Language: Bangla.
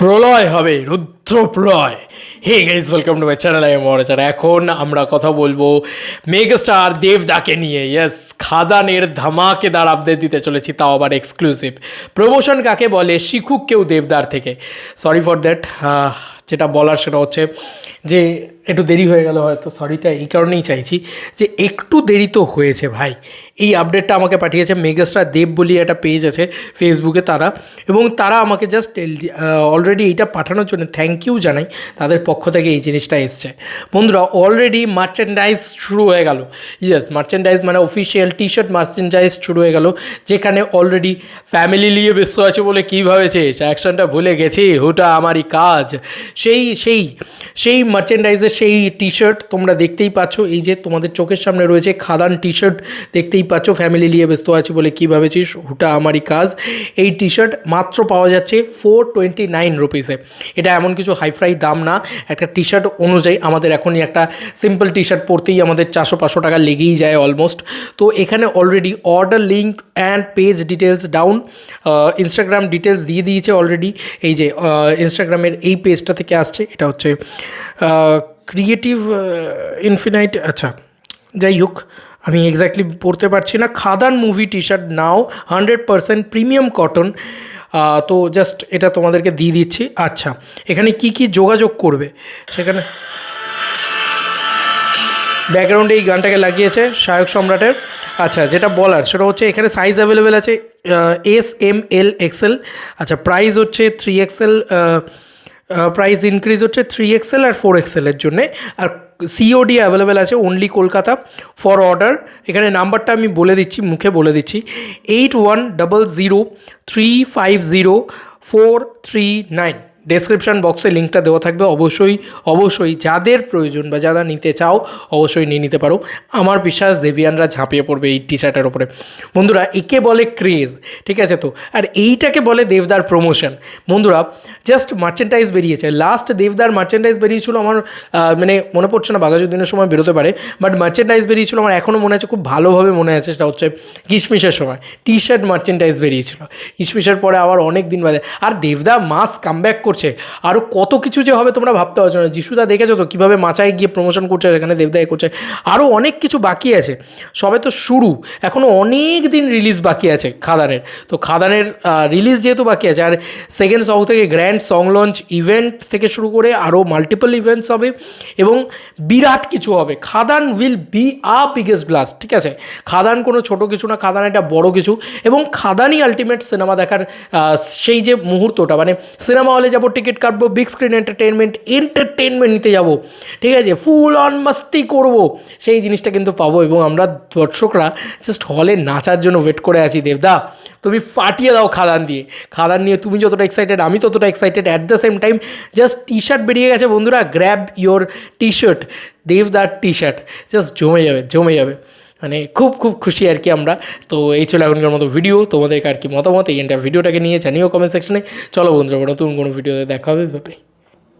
প্রলয় হবে রুদ্র প্রলয় hey guys welcome to my channel I মহারাজার এখন আমরা কথা বলব মেগাস্টার দেবদাকে নিয়ে। ইয়েস খাদানের ধামাকেদার আপডেট দিতে চলেছি, তাও আবার এক্সক্লুসিভ প্রমোশন কাকে বলে? শিখুক কেউ দেবদার থেকে সরি ফর দ্যাট যেটা বলার সেটা হচ্ছে যে, একটু দেরি হয়ে গেল হয়তো সরিটা এই কারণেই চাইছি যে, একটু দেরি তো হয়েছে ভাই। এই আপডেটটা আমাকে পাঠিয়েছে মেগাস্টার দেব বলি একটা পেজ আছে ফেসবুকে তারা। এবং তারা আমাকে জাস্ট অলরেডি এইটা পাঠানোর জন্য থ্যাংক ইউ জানাই, তাদের পক্ষ থেকে এই জিনিসটা এসছে। বন্ধুরা অলরেডি মার্চেন্ডাইজ শুরু হয়ে গেল। ইয়েস মার্চেন্ডাইজ মানে অফিসিয়াল টি শার্ট মার্চেন্ডাইজ শুরু হয়ে গেল, যেখানে অলরেডি ফ্যামিলি নিয়ে ব্যস্ত আছে বলে কী ভাবেছিস? অ্যাকশনটা ভুলে গেছি হুটা আমারই কাজ। সেই সেই সেই মার্চেন্ডাইজের সেই টি শার্ট তোমরা দেখতেই পাচ্ছ, এই যে তোমাদের চোখের সামনে রয়েছে খাদান টি শার্ট দেখতেই পাচ্ছ ফ্যামিলি নিয়ে ব্যস্ত আছে বলে কী ভাবেছিস? হুটা আমারই কাজ। এই টি শার্ট মাত্র পাওয়া যাচ্ছে ফোর টোয়েন্টি নাইন রুপিসে এটা এমন কিছু হাইফাই দাম না। একটা টি শার্ট অনুযায়ী আমাদের এখনই একটা সিম্পল টি শার্ট পরতেই আমাদের চারশো পাঁচশো টাকা লেগেই যায় অলমোস্ট তো এখানে already order link and page details down Instagram details দিয়ে দিয়েছে অলরেডি এই যে ইনস্টাগ্রামের এই পেজটা থেকে আসছে, এটা হচ্ছে ক্রিয়েটিভ ইনফিনাইট আচ্ছা যাই হোক, আমি এক্স্যাক্টলি পড়তে পারছি না। Khadaan movie T shirt now hundred percent premium cotton তো জাস্ট এটা তোমাদেরকে দিয়ে দিচ্ছি। আচ্ছা এখানে কি কি যোগাযোগ করবে? সেখানে ব্যাকগ্রাউন্ডে এই গানটাকে লাগিয়েছে শায়ক সম্রাটের। আচ্ছা যেটা বলার, সেটা হচ্ছে এখানে সাইজ অ্যাভেলেবেল আছে এস এম এল এক্সেল আচ্ছা প্রাইস হচ্ছে থ্রি এক্সেল প্রাইস ইনক্রিজ হচ্ছে থ্রি এক্সেল আর ফোর এক্সেলের জন্যে। আর সিওডি অ্যাভেলেবেল আছে অনলি কলকাতা ফর অর্ডার এখানে নাম্বারটা আমি বলে দিচ্ছি, মুখে বলে দিচ্ছি। Eight one double zero three five zero four three nine description বক্সে লিঙ্কটা দেওয়া থাকবে। অবশ্যই অবশ্যই যাদের প্রয়োজন বা যারা নিতে চাও, অবশ্যই নিয়ে নিতে পারো। আমার বিশ্বাস দেবিয়ানরা ঝাঁপিয়ে পড়বে এই টি শার্টের ওপরে বন্ধুরা, একে বলে ক্রেজ ঠিক আছে তো? আর এইটাকে বলে দেবদার প্রমোশন বন্ধুরা জাস্ট মার্চেন্টাইজ বেরিয়েছে। লাস্ট দেবদার মার্চেন্টাইজ বেরিয়েছিল আমার মানে মনে পড়ছে না বাঘাযুদ্দিনের সময় বেরোতে পারে। বাট মার্চেন্টাইজ বেরিয়েছিল আমার এখনও মনে আছে, খুব ভালোভাবে মনে আছে, সেটা হচ্ছে কিশমিশের সময়। টি শার্ট মার্চেন্টাইজ বেরিয়েছিল। কিশমিশের পরে আবার অনেক দিন বাদে। আর দেবদা মাস কামব্যাক করছে আরও কত কিছু যে হবে তোমরা ভাবতে পারছ না। যিশুদা দেখেছ তো, কীভাবে মাচায় গিয়ে প্রমোশন করছে, সেখানে দেবদা এ করছে। আরও অনেক কিছু বাকি আছে। সবে তো শুরু। এখনও অনেক দিন রিলিজ বাকি আছে খাদানের। তো খাদানের রিলিজ যেহেতু বাকি আছে, আর সেকেন্ড সং থেকে গ্র্যান্ড সং লঞ্চ ইভেন্ট থেকে শুরু করে আরও মাল্টিপল ইভেন্টস হবে এবং বিরাট কিছু হবে। Khadaan will be a biggest blast ঠিক আছে? খাদান কোনো ছোট কিছু না, খাদান একটা বড় কিছু এবং খাদানই আলটিমেট সিনেমা দেখার সেই যে মুহূর্তটা মানে সিনেমা হলে যাব, টিকিট কাটবো বিগ স্ক্রিন এন্টারটেনমেন্ট এন্টারটেনমেন্ট নিতে যাব। ঠিক আছে? ফুল অন মাস্তি করব। সেই জিনিসটা কিন্তু পাবো এবং আমরা দর্শকরা জাস্ট হলে নাচার জন্য ওয়েট করে আছি। দেবদা, তুমি ফাটিয়ে দাও খাদান দিয়ে। খাদান নিয়ে তুমি যতটা এক্সাইটেড আমি ততটা excited at the same time just T shirt বেরিয়ে গেছে বন্ধুরা গ্র্যাব ইয়োর টি শার্ট দেবদার টি শার্ট জাস্ট জমে যাবে জমে যাবে। মানে খুব খুব খুশি আর কি আমরা। তো এই ছিল এখনকার মতো ভিডিও তোমাদেরকে আর কি মতামত? এই ভিডিওটাকে নিয়ে জানিও কমেন্ট সেকশনে চলো বন্ধুরা নতুন কোনো ভিডিওতে দেখা হবে।